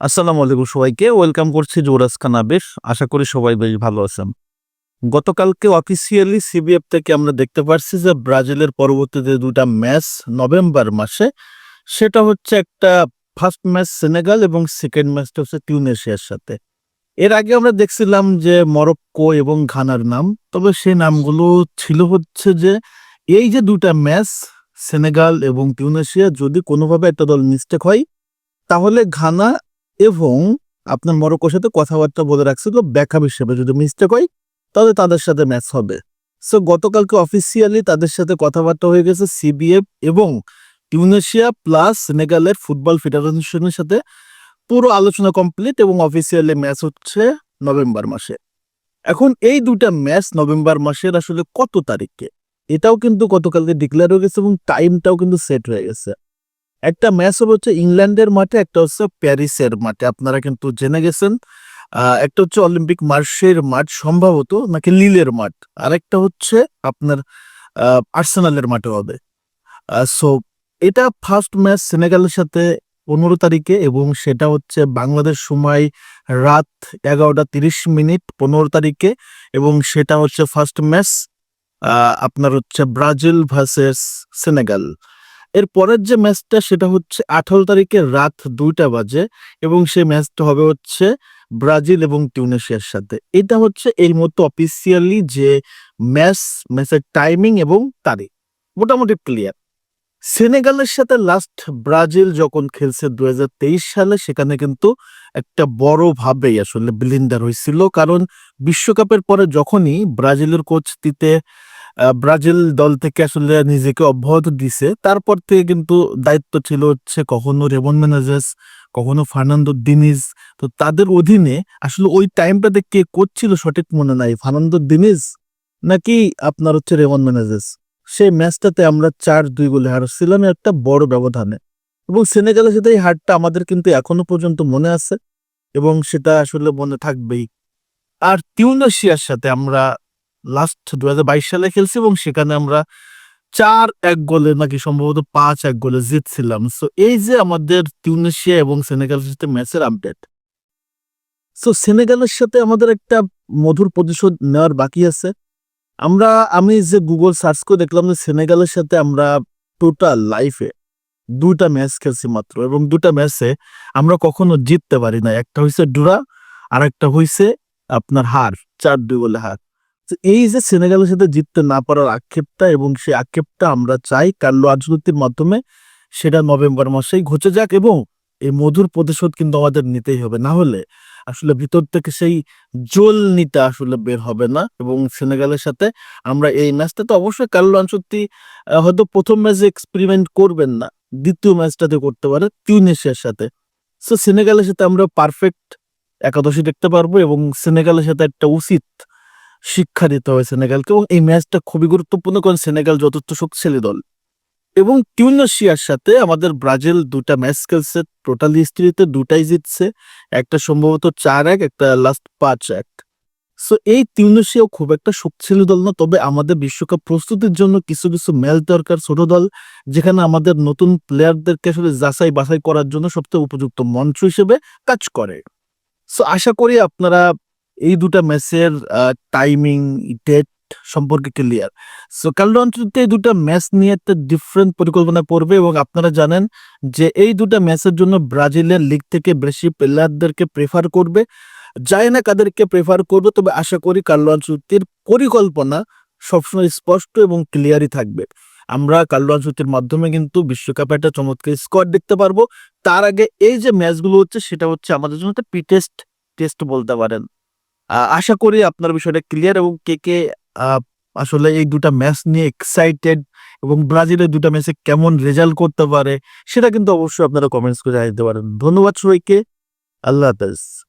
আসসালামু আলাইকুম সবাইকে। ওয়েলকাম করছি জোরাস খান আবির আশা করি সবাই বেশ ভালো আছেন। গতকালকে অফিসিয়ালি সিবিএফ থেকে আমরা দেখতে পারছি যে ব্রাজিলের পরবর্তীতে দুটা ম্যাচ নভেম্বর মাসে, সেটা হচ্ছে একটা ফার্স্ট ম্যাচ সেনেগাল এবং সেকেন্ড ম্যাচটা হচ্ছে টিউনেশিয়ার সাথে। এর আগে আমরা দেখছিলাম যে মরক্কো এবং ঘানার নাম, তবে সেই নামগুলো ছিল হচ্ছে যে এই যে দুটা ম্যাচ সেনেগাল এবং টিউনেশিয়া যদি কোনোভাবে একটা দল মিস্টেক হয়, তাহলে ঘানা এবং আপনার মরক্কোর সাথে কথাবার্তা বলে রাখছিল ব্যাকআপ হিসেবে যদি মিস্টেক হয়, তাহলে তাদের সাথে ম্যাচ হবে। সো গতকালকে অফিসিয়ালি তাদের সাথে কথাবার্তা হয়ে গেছে সিবিএফ এবং টিউনেশিয়া প্লাস সেনেগালের ফুটবল ফেডারেশনের সাথে। পুরো আলোচনা কমপ্লিট এবং অফিসিয়ালি ম্যাচ হচ্ছে নভেম্বর মাসে। এখন এই দুটা ম্যাচ নভেম্বর মাসের আসলে কত তারিখে এটাও কিন্তু গতকালকে ডিক্লেয়ার হয়ে গেছে এবং টাইমটাও কিন্তু সেট হয়ে গেছে। একটা ম্যাচ হবে হচ্ছে ইংল্যান্ডের মাঠে, একটা হচ্ছে প্যারিসের মাঠে। আপনারা কিন্তু জেনে গেছেন একটা হচ্ছে অলিম্পিক মার্শের মাঠ, সম্ভবত নাকি লিলের মাঠ। আর একটা হচ্ছে আপনার আর্সেনালের মাঠে হবে। সো, এটা ফার্স্ট ম্যাচ সেনেগালের সাথে পনেরো তারিখে এবং সেটা হচ্ছে বাংলাদেশ সময় রাত এগারোটা তিরিশ মিনিট পনেরো তারিখে এবং সেটা হচ্ছে ফার্স্ট ম্যাচ আপনার হচ্ছে ব্রাজিল ভার্সেস সেনেগাল। এর পরের যে ম্যাচটা সেটা হচ্ছে আঠারো তারিখে রাত দুইটা বাজে এবং সেই ম্যাচটা হবে হচ্ছে ব্রাজিল এবং টিউনেশিয়ার সাথে। এটা হচ্ছে এই মতো অফিসিয়ালি যে ম্যাচ ম্যাচের টাইমিং এবং তারিখ। মোটামুটি ক্লিয়ার সেনেগালের সাথে লাস্ট ব্রাজিল যখন খেলছে দুই হাজার তেইশ সালে সেখানে কিন্তু একটা বড় ভাবেই আসলে ব্লিন্ডার হয়েছিল। কারণ বিশ্বকাপের পরে যখনই ব্রাজিলের কোচ আহ, ব্রাজিল দল থেকে আসলে নিজেকে অব্যাহত দিছে। তারপর থেকে কিন্তু দায়িত্ব ছিল হচ্ছে কখনো রেমন মেনাজেস, কখনো ফার্নান্দো দিনিজ। তো তাদের অধীনে আসলে ওই টাইমটাতে কে কোচ ছিল সঠিক মনে নাই। ফার্নান্দো দিনিজ নাকি আপনার হচ্ছে রেমন মেনাজেস? সেই ম্যাচটাতে আমরা চার দুই গোলে হারছিলাম একটা বড় ব্যবধানে। এবং সেনেগালের সাথে এই হারটা আমাদের কিন্তু এখনও পর্যন্ত মনে আছে এবং সেটা আসলে মনে থাকবেই। আর টিউনেশিয়ার সাথে আমরা লাস্ট দু হাজার বাইশ সালে খেলছি এবং সেখানে আমরা চার এক গোলে নাকি সম্ভবত পাঁচ এক গোলে জিতছিলাম। সো এই যে আমাদের টিউনেশিয়া এবং সেনেগালের সাথে ম্যাচের আপডেট সো সেনেগালের সাথে আমাদের একটা মধুর প্রতিশোধ নেওয়ার বাকি আছে। আমরা, আমি যে গুগল সার্চ করে দেখলাম যে সেনেগালের সাথে আমরা টোটাল লাইফে দুটা ম্যাচ খেলছি মাত্র এবং দুটা ম্যাচে আমরা কখনো জিততে পারি না একটা হয়েছে ডুরা আর একটা হয়েছে আপনার হার, চার দুই গোলে হার। এই যে সেনেগালের সাথে জিততে না পারার আক্ষেপটা এবং সেই আক্ষেপটা আমরা চাই কার্লো আনচলতির মাধ্যমে সেটা নভেম্বর মাসেই ঘটে যাক এবং এই মধুর প্রতিশোধ কিন্তু আমাদের নিতেই হবে। না হলে আসলে ভিতর থেকে সেই জোল নিতে আসলে বের হবে না এবং সেনেগালের সাথে আমরা এই ম্যাচটা তো অবশ্যই কার্লো আহ, হয়তো প্রথম ম্যাচে এক্সপেরিমেন্ট করবেন না দ্বিতীয় ম্যাচটাতে করতে পারে টিউনেশিয়ার সাথে। সো সেনেগালের সাথে আমরা পারফেক্ট একাদশী দেখতে পারব এবং সেনেগালের সাথে একটা উচিত শিক্ষা দিতে হবে সেনেগালকে এবং এই ম্যাচটা খুবই গুরুত্বপূর্ণ কারণ সেনেগাল যথেষ্ট শক্তিশালী দল। এবং টিউনেশিয়ার সাথে আমাদের ব্রাজিল দুটা ম্যাচ খেলছে, টোটাল হিস্ট্রিতে দুটাই জিতছে, একটা সম্ভবত চার এক, একটা লাস্ট পাঁচ এক। সো এই টিউনেশিয়াও খুব একটা শক্তিশালী দল না, তবে আমাদের বিশ্বকাপ প্রস্তুতির জন্য কিছু কিছু ম্যাচ দরকার ছোট দল, যেখানে আমাদের নতুন প্লেয়ারদেরকে আসলে যাচাই বাছাই করার জন্য সবচেয়ে উপযুক্ত মঞ্চ হিসেবে কাজ করে। সো আশা করি আপনারা এই দুটা ম্যাচের টাইমিং ডেট সম্পর্কে ক্লিয়ার সো কার্লো আনচলতি এই দুটা ম্যাচ নিয়ে একটা ডিফারেন্ট পরিকল্পনা করবে এবং আপনারা জানেন যে এই দুটা ম্যাচের জন্য ব্রাজিলের লিগ থেকে বেশি প্লেয়ারদেরকে প্রেফার করবে। জানি না কাদেরকে প্রেফার করবে, তবে আশা করি আনচলতির পরিকল্পনা সবসময় স্পষ্ট এবং ক্লিয়ারই থাকবে। আমরা আনচলতির মাধ্যমে কিন্তু বিশ্বকাপে একটা চমৎকার স্কোয়াড দেখতে পারব। তার আগে এই যে ম্যাচগুলো হচ্ছে, সেটা হচ্ছে আমাদের জন্য একটা পি টেস্ট টেস্ট বলতে পারেন। আশা করি আপনার বিষয়টা ক্লিয়ার এবং কে কে আসলে এই দুটা ম্যাচ নিয়ে এক্সাইটেড এবং ব্রাজিলের দুটা ম্যাচে কেমন রেজাল্ট করতে পারে, সেটা কিন্তু অবশ্যই আপনারা কমেন্টস করে জানাতে পারেন। ধন্যবাদ সবাইকে। আল্লাহ হাফেজ।